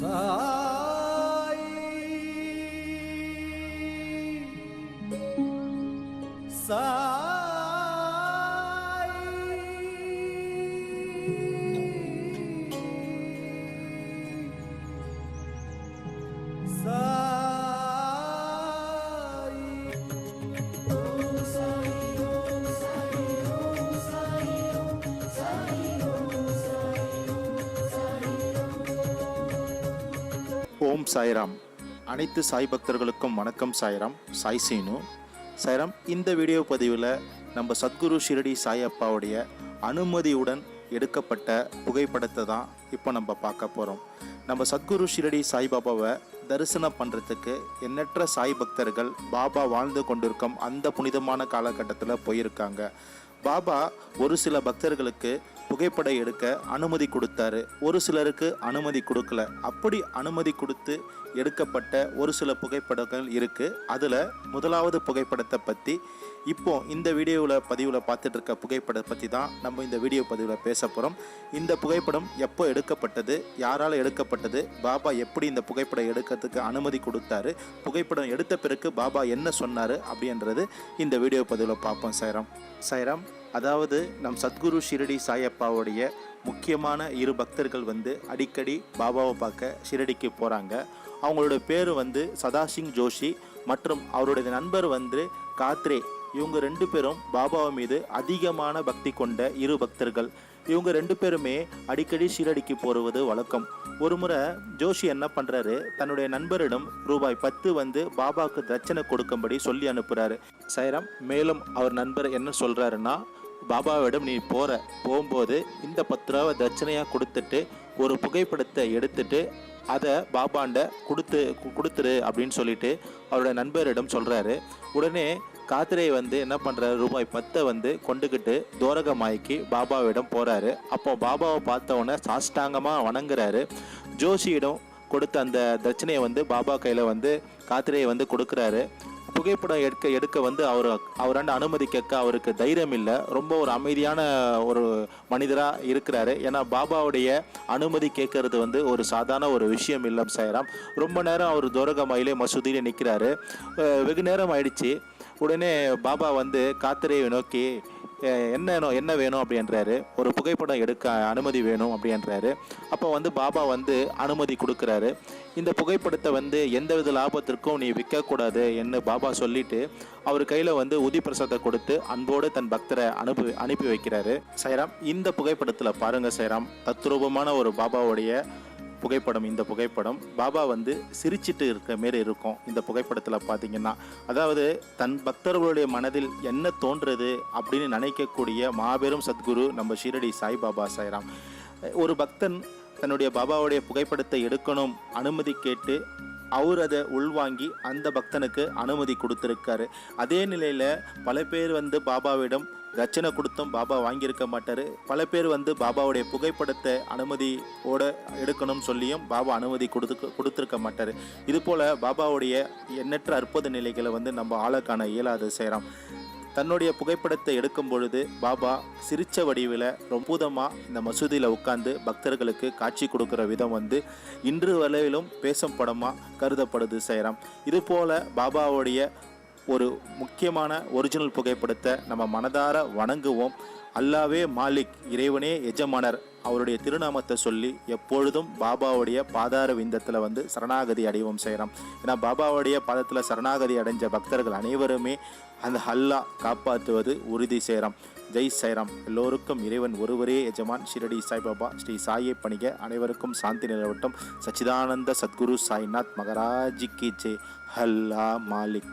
சாய் சாய்ராம். அனைத்து சாய் பக்தர்களுக்கும் வணக்கம் சாய்ராம். சாய் சீனு. சாய்ராம் இந்த வீடியோ பதிவில் நம்ம சத்குரு ஷிரடி சாய் அப்பாவுடைய அனுமதியுடன் எடுக்கப்பட்ட புகைப்படத்தை தான் இப்போ நம்ம பார்க்க போகிறோம் நம்ம சத்குரு ஷிரடி சாய்பாபாவை தரிசனம் பண்ணுறதுக்கு எண்ணற்ற சாய் பக்தர்கள் பாபா வாழ்ந்து கொண்டிருக்கும் அந்த புனிதமான காலகட்டத்தில் போயிருக்காங்க. பாபா ஒரு சில பக்தர்களுக்கு புகைப்படம் எடுக்க அனுமதி கொடுத்தாரு. ஒரு சிலருக்கு அனுமதி கொடுக்கல. அப்படி அனுமதி கொடுத்து எடுக்கப்பட்ட ஒரு சில புகைப்படங்கள் இருக்குது அதில் முதலாவது புகைப்படத்தை பற்றி இப்போ இந்த வீடியோவில் பதிவில் பார்த்துட்டு இருக்க புகைப்படத்தை பற்றி தான் நம்ம இந்த வீடியோ பதிவில் பேச போகிறோம் இந்த புகைப்படம் எப்போ எடுக்கப்பட்டது யாரால் எடுக்கப்பட்டது பாபா எப்படி இந்த புகைப்படம் எடுக்கிறதுக்கு அனுமதி கொடுத்தாரு புகைப்படம் எடுத்த பிறகு பாபா என்ன சொன்னார் அப்படின்றது இந்த வீடியோ பதிவில் பார்ப்போம் சைராம் சைராம் அதாவது நம் சத்குரு ஷிரடி சாயப்பாவுடைய முக்கியமான இரு பக்தர்கள் வந்து அடிக்கடி பாபாவை பார்க்க ஷிரடிக்கு போகிறாங்க அவங்களோட பேர் வந்து சதாசிங் ஜோஷி மற்றும் அவருடைய நண்பர் வந்து காத்ரே. இவங்க ரெண்டு பேரும் பாபாவை மீது அதிகமான பக்தி கொண்ட இரு பக்தர்கள். இவங்க ரெண்டு பேருமே அடிக்கடி ஷீரடிக்கு போடுவது வழக்கம். ஒரு முறை ஜோஷி என்ன பண்ணுறாரு தன்னுடைய நண்பரிடம் ரூபாய் பத்து வந்து பாபாவுக்கு தட்சணை கொடுக்கும்படி சொல்லி அனுப்புகிறாரு சைரம் மேலும் அவர் நண்பர் என்ன சொல்கிறாருன்னா பாபாவிடம் நீ போகிற போகும்போது இந்த பத்து ரூபாவை தட்சணையாக கொடுத்துட்டு ஒரு புகைப்படத்தை எடுத்துட்டு அதை பாபாண்ட கொடுத்து கொடுத்துரு அப்படின்னு சொல்லிட்டு அவரோட நண்பரிடம் சொல்கிறாரு உடனே காத்திரை வந்து என்ன பண்ணுறாரு ரூபாய் பத்தை வந்து கொண்டுக்கிட்டு தோரகமாய்க்கு பாபாவிடம் போகிறாரு அப்போ பாபாவை பார்த்தவொன்னே சாஷ்டாங்கமாக வணங்குறாரு. ஜோஷியிடம் கொடுத்த அந்த தட்சணையை வந்து பாபா கையில் வந்து காத்திரையை வந்து கொடுக்குறாரு. புகைப்படம் எடுக்க எடுக்க வந்து அவர் அவராண்ட அனுமதி கேட்க அவருக்கு தைரியம் இல்லை. ரொம்ப ஒரு அமைதியான ஒரு மனிதராக இருக்கிறாரு. ஏன்னா பாபாவுடைய அனுமதி கேட்கறது வந்து ஒரு சாதாரண ஒரு விஷயம் இல்லை சாயராம். ரொம்ப நேரம் அவர் துரகமாயிலே மசூதியிலே நிற்கிறாரு வெகு நேரம் ஆயிடுச்சு. உடனே பாபா வந்து காத்திரையை நோக்கி என்ன வேணும் என்ன வேணும்? அப்படின்றாரு. ஒரு புகைப்படம் எடுக்க அனுமதி வேணும் அப்படின்றாரு. அப்போ வந்து பாபா வந்து அனுமதி கொடுக்குறாரு. இந்த புகைப்படத்தை வந்து எந்தவித லாபத்திற்கும் நீ விற்கக்கூடாது என்று பாபா சொல்லிட்டு அவர் கையில் வந்து உதி பிரசாதத்தை கொடுத்து அன்போடு தன் பக்தரை அனுப்பி அனுப்பி வைக்கிறாரு. சைராம் இந்த புகைப்படத்தில் பாருங்கள் சைராம் தத்ரூபமான ஒரு பாபாவுடைய புகைப்படம் இந்த புகைப்படம் பாபா வந்து சிரிச்சிட்டு இருக்க மாரி இருக்கும் இந்த புகைப்படத்தில் பார்த்தீங்கன்னா அதாவது தன் பக்தர்களுடைய மனதில் என்ன தோன்றது அப்படின்னு நினைக்கக்கூடிய மாபெரும் சத்குரு நம்ம ஷீரடி சாய்பாபா சாய்ராம். ஒரு பக்தன் தன்னுடைய பாபாவுடைய புகைப்படத்தை எடுக்கணும் அனுமதி கேட்டு அவர் அதை உள்வாங்கி அந்த பக்தனுக்கு அனுமதி கொடுத்துருக்காரு. அதே நிலையில் பல பேர் வந்து பாபாவிடம் ரச்சனை கொடுத்தும் பாபா வாங்கியிருக்க மாட்டார். பல பேர் வந்து பாபாவுடைய புகைப்படத்தை அனுமதியோட எடுக்கணும்னு சொல்லியும் பாபா அனுமதி கொடுத்து கொடுத்துருக்க மாட்டார். இது போல் பாபாவுடைய எண்ணற்ற அற்புத நிலைகளை வந்து நம்ம ஆள காண இயலாது செய்கிறோம் தன்னுடைய புகைப்படத்தை எடுக்கும் பொழுது பாபா சிரிச்ச வடிவில் ரொம்பூதமாக இந்த மசூதியில் உட்கார்ந்து பக்தர்களுக்கு காட்சி கொடுக்குற விதம் வந்து இன்று வரையிலும் பேசும் படமாக கருதப்படுது செய்கிறோம் இதுபோல் பாபாவுடைய ஒரு முக்கியமான ஒரிஜினல் புகைப்படத்தை நம்ம மனதார வணங்குவோம். அல்லாவே மாலிக் இறைவனே எஜமானர் அவருடைய திருநாமத்தை சொல்லி எப்பொழுதும் பாபாவுடைய பாதார விந்தத்தில் வந்து சரணாகதி அடைவோம் செய்கிறோம் ஏன்னா பாபாவுடைய பாதத்தில் சரணாகதி அடைஞ்ச பக்தர்கள் அனைவருமே அந்த ஹல்லா காப்பாற்றுவது உறுதி செய்கிறோம் ஜெய் சைராம் எல்லோருக்கும் இறைவன் ஒருவரே எஜமான். ஷிரடி சாய்பாபா ஸ்ரீ சாயை பணிக. அனைவருக்கும் சாந்தி நிலவட்டம். சச்சிதானந்த சத்குரு சாய்நாத் மகராஜி ஜெய். ஹல்லா மாலிக்.